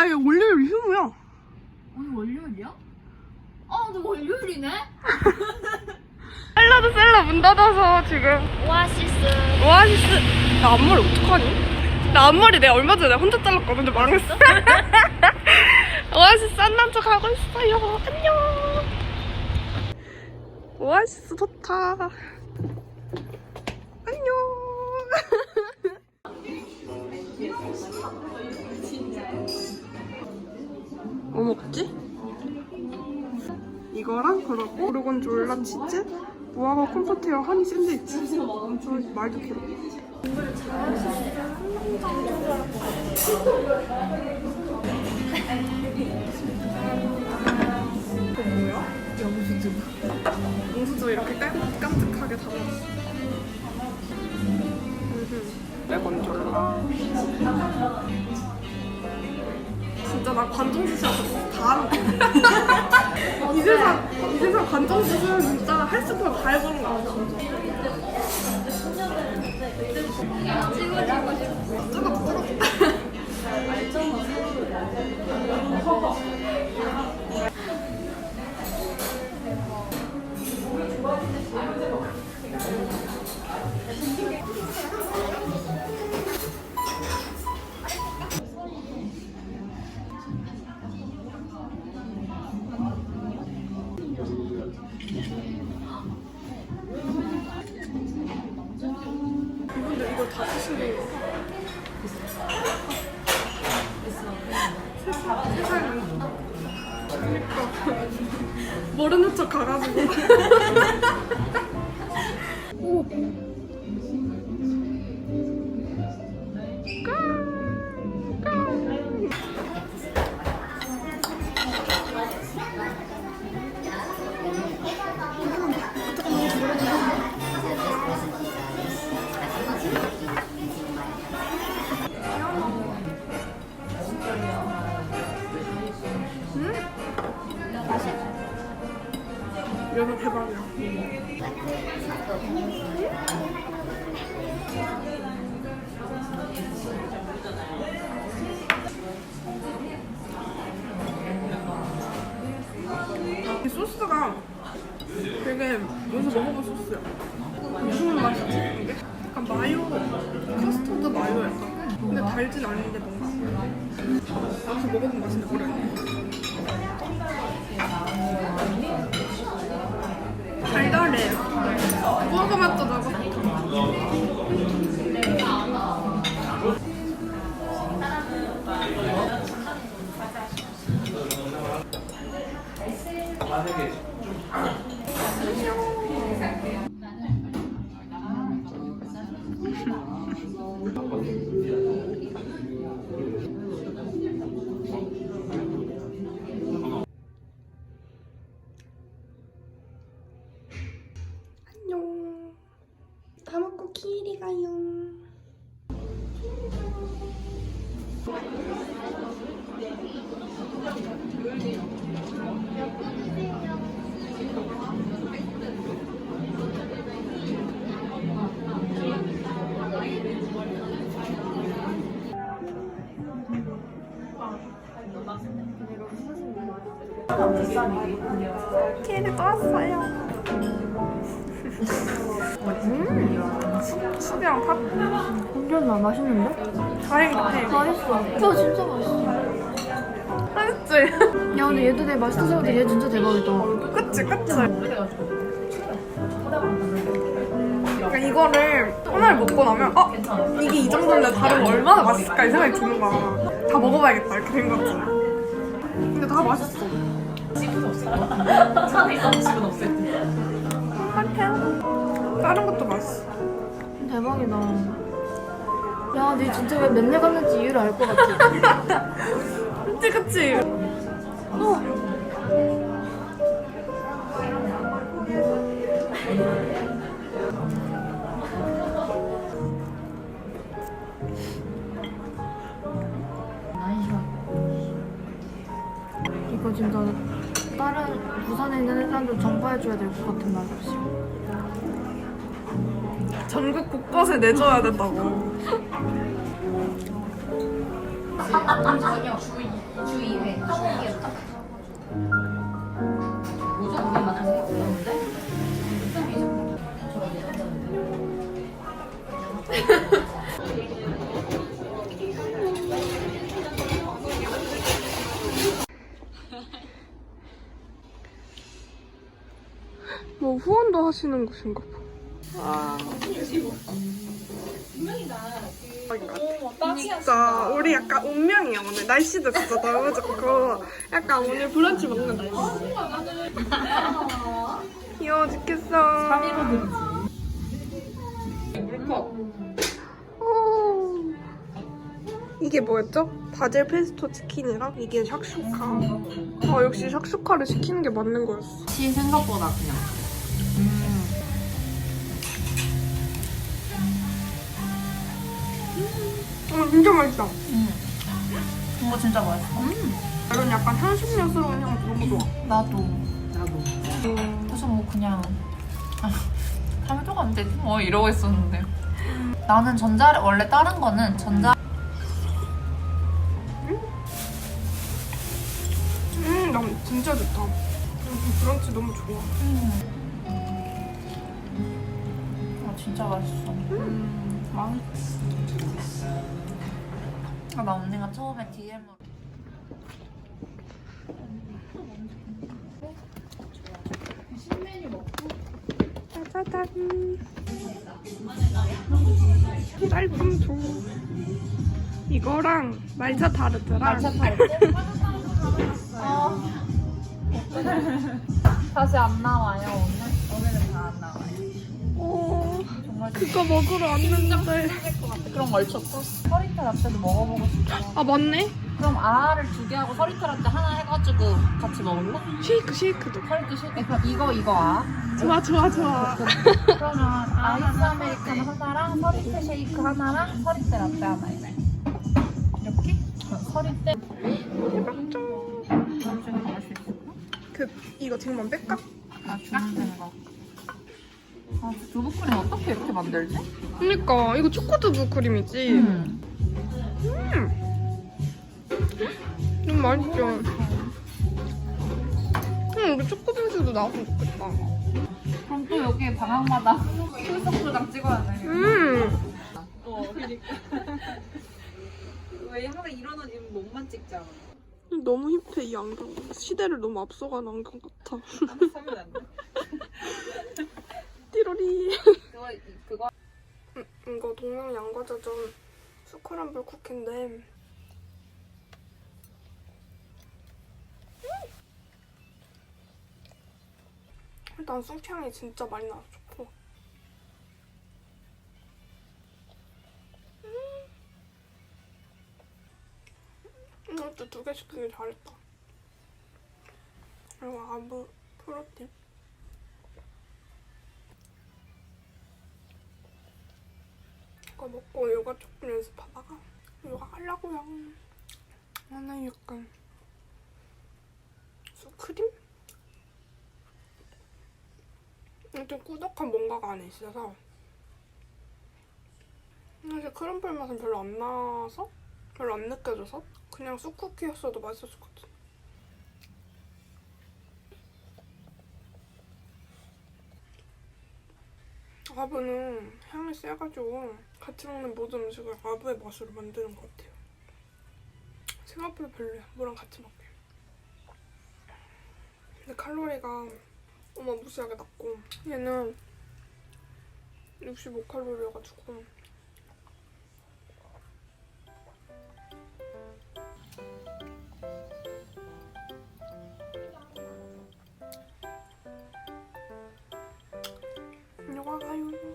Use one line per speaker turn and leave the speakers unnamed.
아니 월요일 휴무야
오늘 월요일이야? 아, 근데 월요일이네?
샐러드 셀러 문 닫아서 지금
오아시스.
오아시스 나 앞머리 어떡하니? 나 앞머리 내가 얼마 전에 혼자 잘랐거든 근데 망했어 오아시스 안난 척 하고 있어요 안녕 오아시스 좋다 이거랑 그리고 오르곤 졸라 치즈 무화과 콤포트랑 허니 샌드위치. 어, 말도 길어. 이거 뭐야? 영수증. 영수증 이렇게 깜, 깜찍하게 담았어. 레몬 졸라. 진짜 나 관종수시하고 다 하는 거야 이 세상 이 세상 관종수술은 진짜 할 수 있는 다 해보는 거 같아. 찍어주고 근데 이거 다 드시는 거 세상에. 그러니까. 모르는 척 가가지고 이러면 대박이야 이 소스가 되게 여기서 먹어본 소스야. 무슨 맛이지? 약간 마요 커스터드 마요 약간? 근데 달진 않은데 뭔가. 여기서 먹어본 맛인데 모르겠네 무화과 맛도 나고 키리 또 왔어요 음, 수비랑 탑
공견나 맛있는데?
다행이다
맛있어. 이거 진짜 맛있어.
맛있지?
야, 근데 얘도 되게 맛있어서 근데 얘 진짜 대박이다.
그치 그치 그러니까 이거를 하나를 먹고 나면 어? 이게 이 정도인데 다른 거 얼마나 맛있을까 이 생각이 드는 거야 다 먹어봐야겠다 이렇게 된 거지 근데 다 맛있어
산에 있어도 집은 없을 때.
다른 것도 맛있어
대박이다. 야, 니 진짜 왜 맨날 갔는지 이유를 알 것 같아.
그치 그치
어. 이거 진짜 다른 부산에 있는 사람들 전파해줘야 될 것 같은 맛이야.
전국 곳곳에 내줘야 된다고
오늘 저녁 주 2, 주 2회. 주 2회 뭐
후원도 하시는 곳인가 봐. 아. 진짜 우리 약간 운명이야 오늘 날씨도 진짜 너무 좋고 약간 오늘 브런치 먹는 날씨 귀여워 죽겠어 어. 이게 뭐였죠? 바질 페스토 치킨이랑 이게 샥슈카 아 역시 샥슈카를 시키는 게 맞는 거였어
시 생각보다 그냥.
어 진짜 맛있다
이거 진짜 맛있어.
이런 약간 향신료스러운 향 너무 좋아
나도. 나도. 그래서 뭐 그냥 아, 다음에 또 가면 되지 뭐 이러고 있었는데. 나는 전자 원래 다른 거는 전자
음, 난 진짜 좋다. 음, 브런치 너무 좋아.
아 진짜 맛있어. 음, 아, 나 언니가 처음에 DM으로
짜자잔. 쌀빵초. 이거랑 말차 타르트랑
다시 안 나와요 오늘? 오늘은 다안 나와요.
어,
정말
그거 먹으러 왔는데.
그런 걸 쳤어. 서리타 라떼도 먹어보고 싶어.
아 맞네.
그럼 아를 두 개 하고 서리타 라떼 하나 해가지고 같이 먹을래?
쉐이크 쉐이크도.
서리타 쉐이크. 그럼 이거 이거 아.
좋아 좋아 좋아.
그러면 아이스 아메리카노 하나랑 서리타 쉐이크 하나랑 서리타 라떼 하나 이래. 이렇게? 서리타.
대박죠. 그 이거 지금만 뺄까?
아 주문된 거. 아 두부크림 어떻게 이렇게 만들지?
그러니까 이거 초코두부 크림이지.
음.
너무 맛있죠. 응, 우리 초코 빙수도 나왔으면 좋겠다.
그럼 또 여기 방학마다 풀석수장 찍어야 돼.
음.
왜 항상 이런 옷 입으면 몸만 찍잖아.
너무 힙해 이 안경. 시대를 너무 앞서간 안경 같아. 띠로리.
그거 그거
음, 이거 동양 양과자전 스크램블 쿠키인데. 음. 일단 쑥향이 진짜 많이 나서 좋고. 음. 이것도 두 개 시키길 잘했다. 그리고 아부 프로틴. 이거 먹고 요가 조금 연습하다가 요가 하려고요. 나는 약간 수크림? 좀 꾸덕한 뭔가가 안에 있어서 사실 크럼플 맛은 별로 안 나서 별로 안 느껴져서 그냥 쑥쿠키였어도 맛있었을 것 같아. 아부는 향이 세가지고 같이 먹는 모든 음식을 아부의 맛으로 만드는 것 같아요. 생각보다 별로야. 뭐랑 같이 먹게. 근데 칼로리가 어마 무시하게 낮고 얘는 65칼로리여가지고 영화 가요.